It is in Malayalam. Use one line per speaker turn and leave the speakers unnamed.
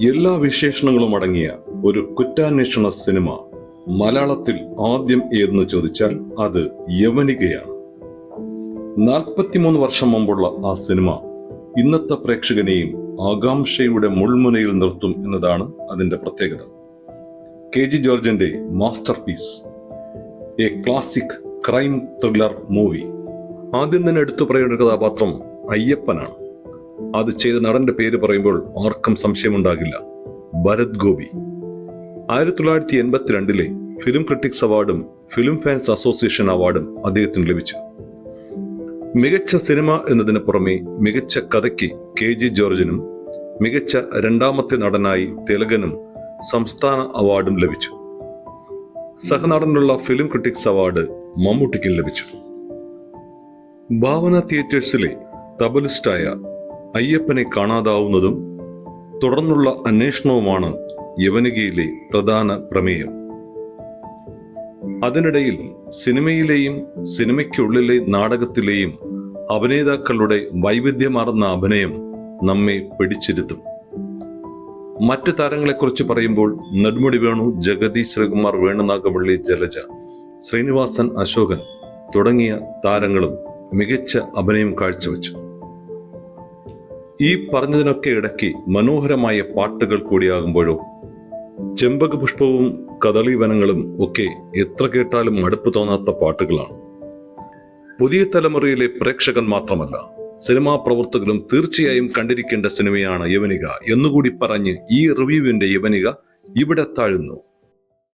എല്ലാ വിശേഷണങ്ങളും അടങ്ങിയ ഒരു കുറ്റാന്വേഷണ സിനിമ മലയാളത്തിൽ ആദ്യം ഏതെന്ന് ചോദിച്ചാൽ അത് യവനികയാണ്. നാൽപ്പത്തിമൂന്ന് വർഷം മുമ്പുള്ള ആ സിനിമ ഇന്നത്തെ പ്രേക്ഷകനെയും ആകാംക്ഷയുടെ മുൾമുനയിൽ നിർത്തും എന്നതാണ് അതിന്റെ പ്രത്യേകത. കെ ജി ജോർജിന്റെ masterpiece a classic crime thriller movie. ആദ്യം തന്നെ എടുത്തു പറയേണ്ട കഥാപാത്രം അയ്യപ്പനാണ്. അത് ചെയ്ത നടന്റെ പേര് പറയുമ്പോൾ ആർക്കും സംശയമുണ്ടാകില്ല. ഭരത് ഗോപി. ആയിരത്തി തൊള്ളായിരത്തി എൺപത്തിരണ്ടിലെ ഫിലിം ക്രിട്ടിക്സ് അവാർഡും ഫിലിം ഫാൻസ് അസോസിയേഷൻ അവാർഡും അദ്ദേഹത്തിന് ലഭിച്ചു. മികച്ച സിനിമ എന്നതിന് പുറമെ മികച്ച കഥയ്ക്ക് കെ ജി ജോർജിനും മികച്ച രണ്ടാമത്തെ നടനായി തിലകനും സംസ്ഥാന അവാർഡും ലഭിച്ചു. സഹനടനുള്ള ഫിലിം ക്രിട്ടിക്സ് അവാർഡ് മമ്മൂട്ടിക്കും ലഭിച്ചു. ഭാവന തിയേറ്റേഴ്സിലെ തബലിസ്റ്റായ അയ്യപ്പനെ കാണാതാവുന്നതും തുടർന്നുള്ള അന്വേഷണവുമാണ് യവനികയിലെ പ്രധാന പ്രമേയം. അതിനിടയിൽ സിനിമയിലെയും സിനിമയ്ക്കുള്ളിലെ നാടകത്തിലെയും അഭിനേതാക്കളുടെ വൈവിധ്യമാർന്ന അഭിനയം നമ്മെ പിടിച്ചിരുത്തും. മറ്റു താരങ്ങളെക്കുറിച്ച് പറയുമ്പോൾ നെടുമുടി വേണു ജഗതി ശ്രീകുമാർ വേണുനാഗവള്ളി ജലജ ശ്രീനിവാസൻ അശോകൻ തുടങ്ങിയ താരങ്ങളും മികച്ച അഭിനയം കാഴ്ചവെച്ചു. ഈ പറഞ്ഞതിനൊക്കെ ഇടയ്ക്ക് മനോഹരമായ പാട്ടുകൾ കൂടിയാകുമ്പോഴോ ചെമ്പക പുഷ്പവും കദളി വനങ്ങളും ഒക്കെ എത്ര കേട്ടാലും മടുപ്പ് തോന്നാത്ത പാട്ടുകളാണ്. പുതിയ തലമുറയിലെ പ്രേക്ഷകൻ മാത്രമല്ല സിനിമാ പ്രവർത്തകരും തീർച്ചയായും കണ്ടിരിക്കേണ്ട സിനിമയാണ് യവനിക എന്നുകൂടി പറഞ്ഞ് ഈ റിവ്യൂവിന്റെ യവനിക ഇവിടെ താഴുന്നു.